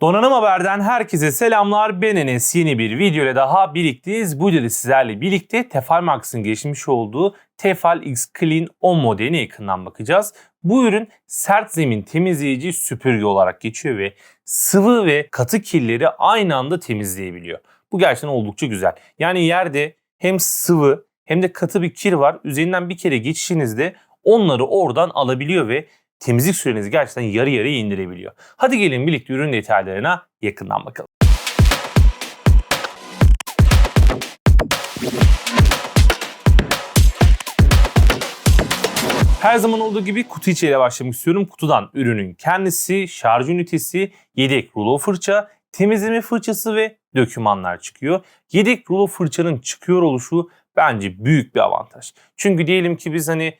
Donanım Haber'den herkese selamlar. Ben Enes. Yeni bir video ile daha birlikteyiz. Bu videoda sizlerle birlikte Tefal Max'ın geçmiş olduğu Tefal X Clean 10 modeline yakından bakacağız. Bu ürün sert zemin temizleyici süpürge olarak geçiyor ve sıvı ve katı kirleri aynı anda temizleyebiliyor. Bu gerçekten oldukça güzel. Yani yerde hem sıvı hem de katı bir kir var. Üzerinden bir kere geçişinizde onları oradan alabiliyor ve temizlik sürenizi gerçekten yarı yarıya indirebiliyor. Hadi gelin birlikte ürün detaylarına yakından bakalım. Her zaman olduğu gibi kutu içeriğe başlamak istiyorum. Kutudan ürünün kendisi, şarj ünitesi, yedek rulo fırça, temizleme fırçası ve dokümanlar çıkıyor. Yedek rulo fırçanın çıkıyor oluşu bence büyük bir avantaj. Çünkü diyelim ki biz hani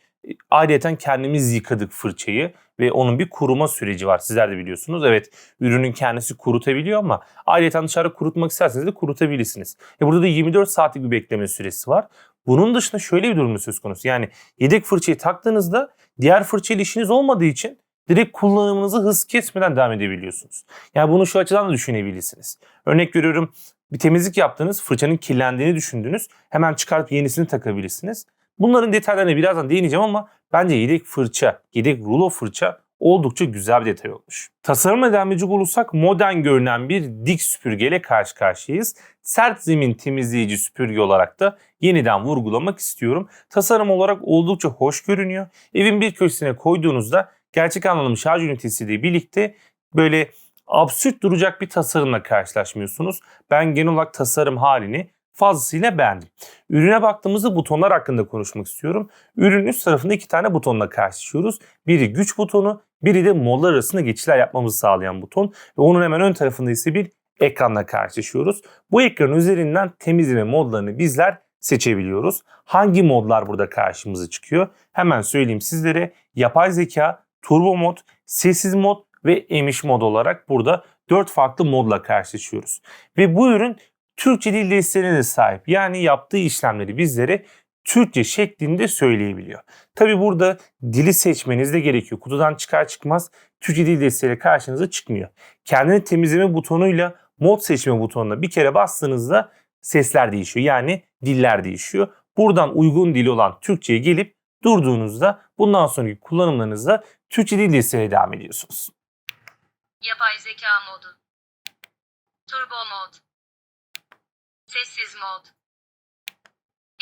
ayrıyeten kendimiz yıkadık fırçayı ve onun bir kuruma süreci var. Sizler de biliyorsunuz. Evet ürünün kendisi kurutabiliyor ama ayrıyeten dışarı kurutmak isterseniz de kurutabilirsiniz. E burada da 24 saatlik bir bekleme süresi var. Bunun dışında şöyle bir durum söz konusu. Yani yedek fırçayı taktığınızda diğer fırçayla işiniz olmadığı için direkt kullanımınızı hız kesmeden devam edebiliyorsunuz. Yani bunu şu açıdan da düşünebilirsiniz. Örnek veriyorum bir temizlik yaptınız, fırçanın kirlendiğini düşündünüz. Hemen çıkartıp yenisini takabilirsiniz. Bunların detaylarına birazdan değineceğim ama bence yedek fırça, yedek rulo fırça oldukça güzel bir detay olmuş. Tasarıma devam edecek olursak modern görünen bir dik süpürgeyle karşı karşıyayız. Sert zemin temizleyici süpürge olarak da yeniden vurgulamak istiyorum. Tasarım olarak oldukça hoş görünüyor. Evin bir köşesine koyduğunuzda gerçek anlamda şarj ünitesiyle birlikte böyle absürt duracak bir tasarımla karşılaşmıyorsunuz. Ben genel olarak tasarım halini fazlasıyla beğendim. Ürüne baktığımızda butonlar hakkında konuşmak istiyorum. Ürünün üst tarafında iki tane butonla karşılaşıyoruz. Biri güç butonu, biri de modlar arasında geçişler yapmamızı sağlayan buton. Ve onun hemen ön tarafında ise bir ekranla karşılaşıyoruz. Bu ekranın üzerinden temizleme modlarını bizler seçebiliyoruz. Hangi modlar burada karşımıza çıkıyor? Hemen söyleyeyim sizlere. Yapay zeka, turbo mod, sessiz mod ve emiş mod olarak burada 4 farklı modla karşılaşıyoruz. Ve bu ürün Türkçe dil desteğine de sahip. Yani yaptığı işlemleri bizlere Türkçe şeklinde söyleyebiliyor. Tabi burada dili seçmeniz de gerekiyor. Kutudan çıkar çıkmaz Türkçe dil desteğiyle karşınıza çıkmıyor. Kendini temizleme butonuyla mod seçme butonuna bir kere bastığınızda sesler değişiyor. Yani diller değişiyor. Buradan uygun dili olan Türkçe'ye gelip durduğunuzda bundan sonraki kullanımlarınızda Türkçe dil desteğine devam ediyorsunuz. Yapay zeka modu. Turbo mod. Sessiz mod.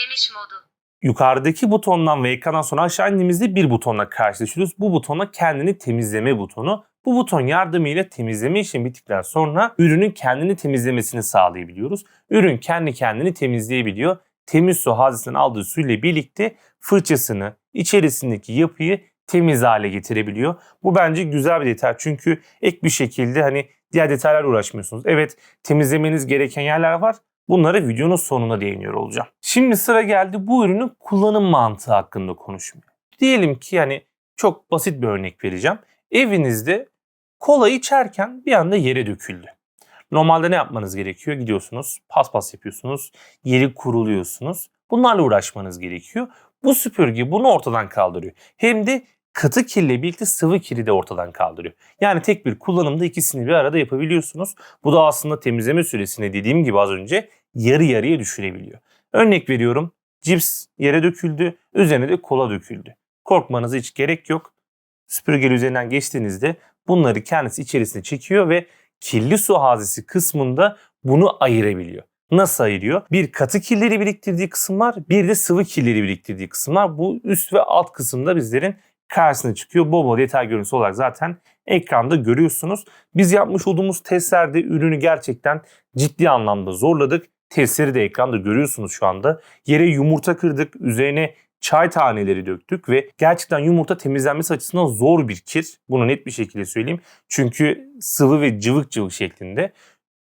Emiş modu. Yukarıdaki butondan ve ekrandan sonra aşağı indiğimizde bir butonla karşılaşıyoruz. Bu butona kendini temizleme butonu. Bu buton yardımıyla temizleme işlemi bittikten sonra ürünün kendini temizlemesini sağlayabiliyoruz. Ürün kendi kendini temizleyebiliyor. Temiz su haznesinin aldığı suyla birlikte fırçasını, içerisindeki yapıyı temiz hale getirebiliyor. Bu bence güzel bir detay çünkü ek bir şekilde hani diğer detaylarla uğraşmıyorsunuz. Evet temizlemeniz gereken yerler var Bunlara videonun sonuna değiniyor olacağım. Şimdi sıra geldi bu ürünün kullanım mantığı hakkında konuşmaya. Diyelim ki yani çok basit bir örnek vereceğim. Evinizde kola içerken bir anda yere döküldü. Normalde ne yapmanız gerekiyor? Gidiyorsunuz, paspas yapıyorsunuz, yeri kuruluyorsunuz. Bunlarla uğraşmanız gerekiyor. Bu süpürge bunu ortadan kaldırıyor. Hem de katı kirle birlikte sıvı kiri de ortadan kaldırıyor. Yani tek bir kullanımda ikisini bir arada yapabiliyorsunuz. Bu da aslında temizleme süresini dediğim gibi az önce yarı yarıya düşürebiliyor. Örnek veriyorum cips yere döküldü, üzerine de kola döküldü. Korkmanıza hiç gerek yok. Süpürge üzerinden geçtiğinizde bunları kendisi içerisine çekiyor ve kirli su hazisi kısmında bunu ayırabiliyor. Nasıl ayırıyor? Bir katı kirleri biriktirdiği kısım var, bir de sıvı kirleri biriktirdiği kısım var. Bu üst ve alt kısımda bizlerin karşısına çıkıyor. Bol bol detay görüntüsü olarak zaten ekranda görüyorsunuz. Biz yapmış olduğumuz testlerde ürünü gerçekten ciddi anlamda zorladık. Testleri de ekranda görüyorsunuz şu anda. Yere yumurta kırdık, üzerine çay taneleri döktük ve gerçekten yumurta temizlenmesi açısından zor bir kir. Bunu net bir şekilde söyleyeyim. Çünkü sıvı ve cıvık cıvık şeklinde.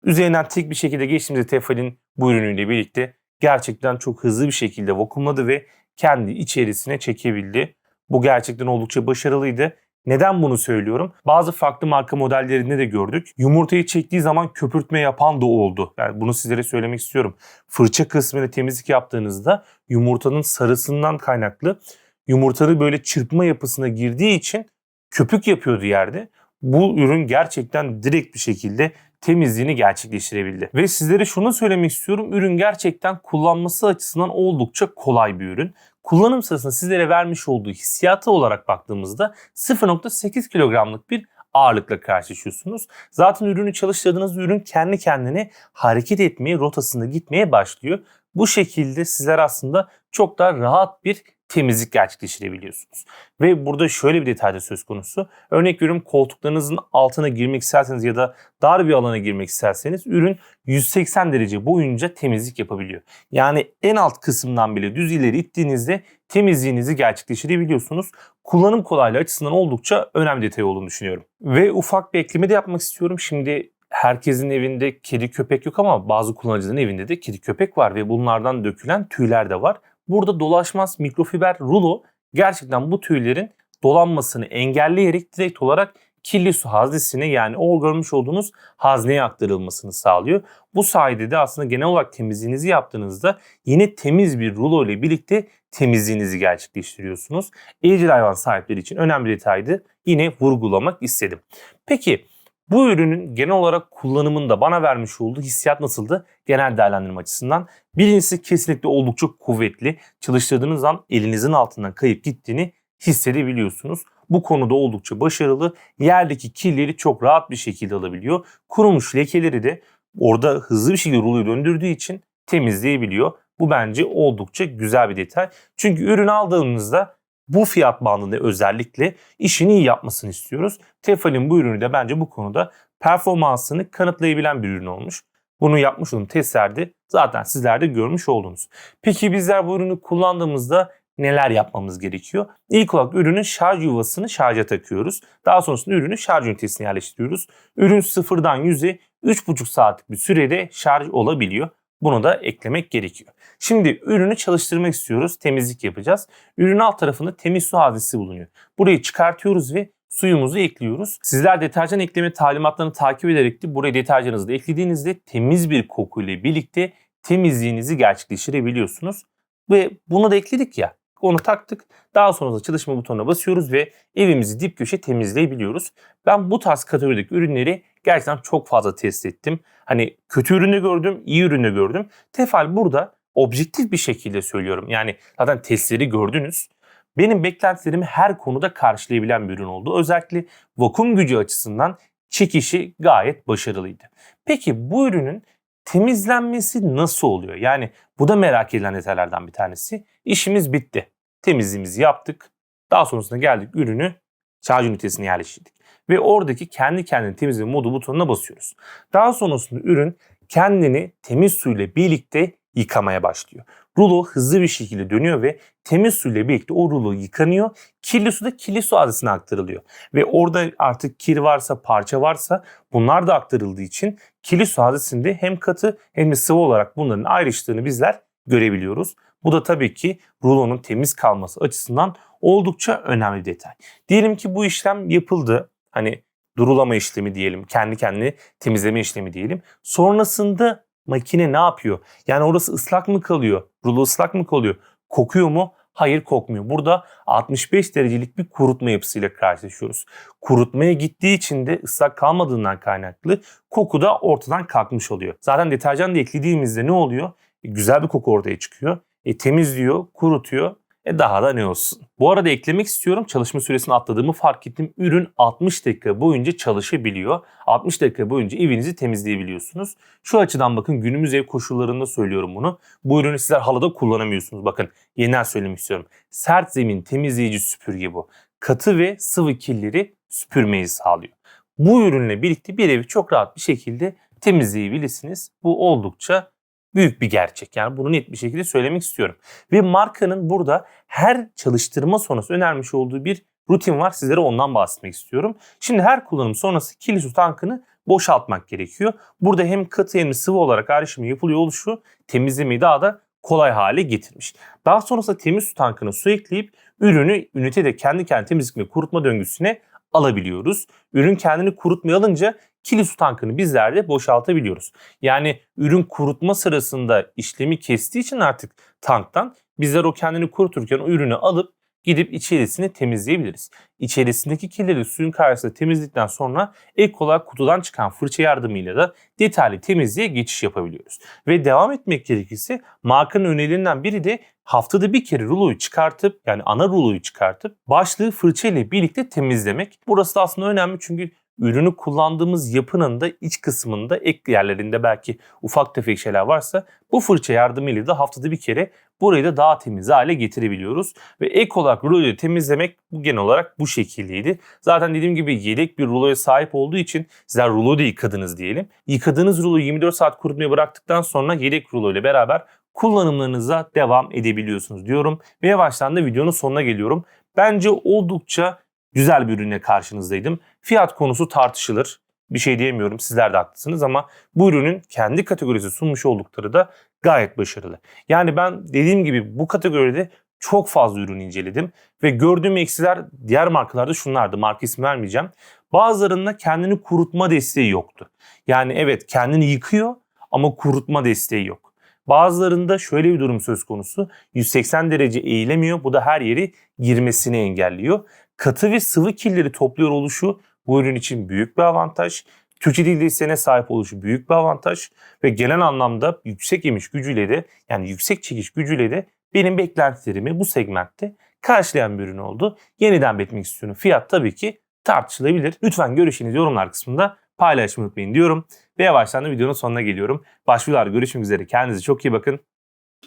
Üzerinden tek bir şekilde geçtiğimizde Tefal'in bu ürünüyle birlikte gerçekten çok hızlı bir şekilde vakumladı ve kendi içerisine çekebildi. Bu gerçekten oldukça başarılıydı. Neden bunu söylüyorum? Bazı farklı marka modellerinde de gördük. Yumurtayı çektiği zaman köpürtme yapan da oldu. Yani bunu sizlere söylemek istiyorum. Fırça kısmını temizlik yaptığınızda yumurtanın sarısından kaynaklı yumurtanın böyle çırpma yapısına girdiği için köpük yapıyordu yerde. bu ürün gerçekten direkt bir şekilde temizliğini gerçekleştirebildi. Ve sizlere şunu söylemek istiyorum. Ürün gerçekten kullanması açısından oldukça kolay bir ürün. Kullanım sırasında sizlere vermiş olduğu hissiyatı olarak baktığımızda 0.8 kilogramlık bir ağırlıkla karşılaşıyorsunuz. Zaten ürünü çalıştırdığınız ürün kendi kendine hareket etmeye, rotasında gitmeye başlıyor. Bu şekilde sizler aslında çok daha rahat bir temizlik gerçekleştirebiliyorsunuz. Ve burada şöyle bir detay da söz konusu. Örnek veriyorum koltuklarınızın altına girmek isterseniz ya da dar bir alana girmek isterseniz ürün 180 derece boyunca temizlik yapabiliyor. Yani en alt kısımdan bile düz ileri ittiğinizde temizliğinizi gerçekleştirebiliyorsunuz. Kullanım kolaylığı açısından oldukça önemli detay olduğunu düşünüyorum. Ve ufak bir ekleme de yapmak istiyorum. Şimdi herkesin evinde kedi köpek yok ama bazı kullanıcıların evinde de kedi köpek var ve bunlardan dökülen tüyler de var. Burada dolaşmaz mikrofiber rulo gerçekten bu tüylerin dolanmasını engelleyerek direkt olarak kirli su haznesine yani o görmüş olduğunuz hazneye aktarılmasını sağlıyor. Bu sayede de aslında genel olarak temizliğinizi yaptığınızda yine temiz bir rulo ile birlikte temizliğinizi gerçekleştiriyorsunuz. Evcil hayvan sahipleri için önemli bir detaydı. Yine vurgulamak istedim. Peki bu ürünün genel olarak kullanımında bana vermiş olduğu hissiyat nasıldı? Genel değerlendirme açısından. Birincisi kesinlikle oldukça kuvvetli. Çalıştırdığınız an elinizin altından kayıp gittiğini hissedebiliyorsunuz. Bu konuda oldukça başarılı. Yerdeki kirleri çok rahat bir şekilde alabiliyor. Kurumuş lekeleri de orada hızlı bir şekilde ruloyu döndürdüğü için temizleyebiliyor. Bu bence oldukça güzel bir detay. Çünkü ürün aldığımızda bu fiyat bandında özellikle işini iyi yapmasını istiyoruz. Tefal'in bu ürünü de bence bu konuda performansını kanıtlayabilen bir ürün olmuş. Bunu yapmış olduğum testlerde zaten sizler de görmüş oldunuz. Peki bizler bu ürünü kullandığımızda neler yapmamız gerekiyor? İlk olarak ürünün şarj yuvasını şarja takıyoruz. Daha sonrasında ürünü şarj ünitesine yerleştiriyoruz. Ürün sıfırdan 100'e 3,5 saatlik bir sürede şarj olabiliyor. Bunu da eklemek gerekiyor. Şimdi ürünü çalıştırmak istiyoruz. Temizlik yapacağız. Ürünün alt tarafında temiz su haznesi bulunuyor. Burayı çıkartıyoruz ve suyumuzu ekliyoruz. Sizler deterjan ekleme talimatlarını takip ederek de buraya deterjanınızı da eklediğinizde temiz bir koku ile birlikte temizliğinizi gerçekleştirebiliyorsunuz. Ve bunu da ekledik ya. Onu taktık. Daha sonra da çalışma butonuna basıyoruz ve evimizi dip köşe temizleyebiliyoruz. Ben bu tarz kategorideki ürünleri gerçekten çok fazla test ettim. Hani kötü ürünü gördüm, iyi ürünü gördüm. Tefal burada objektif bir şekilde söylüyorum. Yani zaten testleri gördünüz. Benim beklentilerimi her konuda karşılayabilen bir ürün oldu. Özellikle vakum gücü açısından çekişi gayet başarılıydı. Peki bu ürünün temizlenmesi nasıl oluyor? Yani bu da merak edilen detaylardan bir tanesi. İşimiz bitti. Temizliğimizi yaptık. Daha sonrasında geldik ürünü şarj ünitesine yerleştirdik. Ve oradaki kendi kendini temizleme modu butonuna basıyoruz. Daha sonrasında ürün kendini temiz suyla birlikte yıkamaya başlıyor. Rulo hızlı bir şekilde dönüyor ve temiz suyla birlikte o rulo yıkanıyor. Kirli su da kirli su haznesine aktarılıyor. Ve orada artık kir varsa, parça varsa bunlar da aktarıldığı için kirli su haznesinde hem katı hem de sıvı olarak bunların ayrıştığını bizler görebiliyoruz. Bu da tabii ki rulonun temiz kalması açısından oldukça önemli bir detay. Diyelim ki bu işlem yapıldı. Hani durulama işlemi diyelim, kendi kendini temizleme işlemi diyelim. Sonrasında makine ne yapıyor? Yani orası ıslak mı kalıyor? Rulo ıslak mı kalıyor? Kokuyor mu? Hayır kokmuyor. Burada 65 derecelik bir kurutma yapısıyla karşılaşıyoruz. Kurutmaya gittiği için de ıslak kalmadığından kaynaklı koku da ortadan kalkmış oluyor. Zaten deterjan da eklediğimizde ne oluyor? E, güzel bir koku ortaya çıkıyor. E, temizliyor, kurutuyor. E daha da ne olsun. Bu arada eklemek istiyorum. Çalışma süresini atladığımı fark ettim. Ürün 60 dakika boyunca çalışabiliyor. 60 dakika boyunca evinizi temizleyebiliyorsunuz. Şu açıdan bakın günümüz ev koşullarında söylüyorum bunu. Bu ürünü sizler halada kullanamıyorsunuz. Bakın yeniden söylemek istiyorum. Sert zemin temizleyici süpürge bu. Katı ve sıvı kirleri süpürmeyi sağlıyor. Bu ürünle birlikte bir evi çok rahat bir şekilde temizleyebilirsiniz. Bu oldukça büyük bir gerçek. Yani bunu net bir şekilde söylemek istiyorum. Ve markanın burada her çalıştırma sonrası önermiş olduğu bir rutin var. Sizlere ondan bahsetmek istiyorum. Şimdi her kullanım sonrası kirli su tankını boşaltmak gerekiyor. Burada hem katı hem de sıvı olarak ayrışımı yapılıyor oluşu temizlemeyi daha da kolay hale getirmiş. Daha sonrasında temiz su tankına su ekleyip ürünü ünitede kendi kendine temizlik ve kurutma döngüsüne alabiliyoruz. Ürün kendini kurutmaya alınca kirli su tankını bizler de boşaltabiliyoruz. Yani ürün kurutma sırasında işlemi kestiği için artık tanktan bizler o kendini kuruturken o ürünü alıp gidip içerisini temizleyebiliriz. İçerisindeki kirleri suyun karşısında temizledikten sonra ek olarak kutudan çıkan fırça yardımıyla da detaylı temizliğe geçiş yapabiliyoruz. Ve devam etmek gerekirse markanın önerilerinden biri de haftada bir kere ruloyu çıkartıp yani ana ruloyu çıkartıp başlığı fırça ile birlikte temizlemek. Burası da aslında önemli çünkü ürünü kullandığımız yapının da iç kısmında ek yerlerinde belki ufak tefek şeyler varsa bu fırça yardımıyla da haftada bir kere burayı da daha temiz hale getirebiliyoruz. Ve ek olarak ruloyu temizlemek bu genel olarak bu şekildeydi. Zaten dediğim gibi yedek bir ruloya sahip olduğu için sizler rulo da yıkadınız diyelim. Yıkadığınız ruloyu 24 saat kurutmaya bıraktıktan sonra yedek rulo beraber kullanımlarınıza devam edebiliyorsunuz diyorum. Ve yavaştan da videonun sonuna geliyorum. Bence oldukça güzel bir ürüne karşınızdaydım. Fiyat konusu tartışılır. Bir şey diyemiyorum sizler de haklısınız ama bu ürünün kendi kategorisi sunmuş oldukları da gayet başarılı. Yani ben dediğim gibi bu kategoride çok fazla ürün inceledim ve gördüğüm eksiler diğer markalarda şunlardı. Marka ismi vermeyeceğim. Bazılarında kendini kurutma desteği yoktu. Yani evet kendini yıkıyor ama kurutma desteği yok. Bazılarında şöyle bir durum söz konusu. 180 derece eğilemiyor. Bu da her yeri girmesini engelliyor. Katı ve sıvı kirleri topluyor oluşu bu ürün için büyük bir avantaj. Türkçe dil desteğine sahip oluşu büyük bir avantaj ve genel anlamda yüksek emiş gücüyle de yani yüksek çekiş gücüyle de benim beklentilerimi bu segmentte karşılayan bir ürün oldu. Yeniden belirtmek istiyorum. Fiyat tabii ki tartışılabilir. Lütfen görüşünüzü yorumlar kısmında paylaşmayı unutmayın diyorum. Ve yavaştan da videonun sonuna geliyorum. Başvurular görüşmek üzere. Kendinize çok iyi bakın.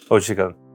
Hoşçakalın.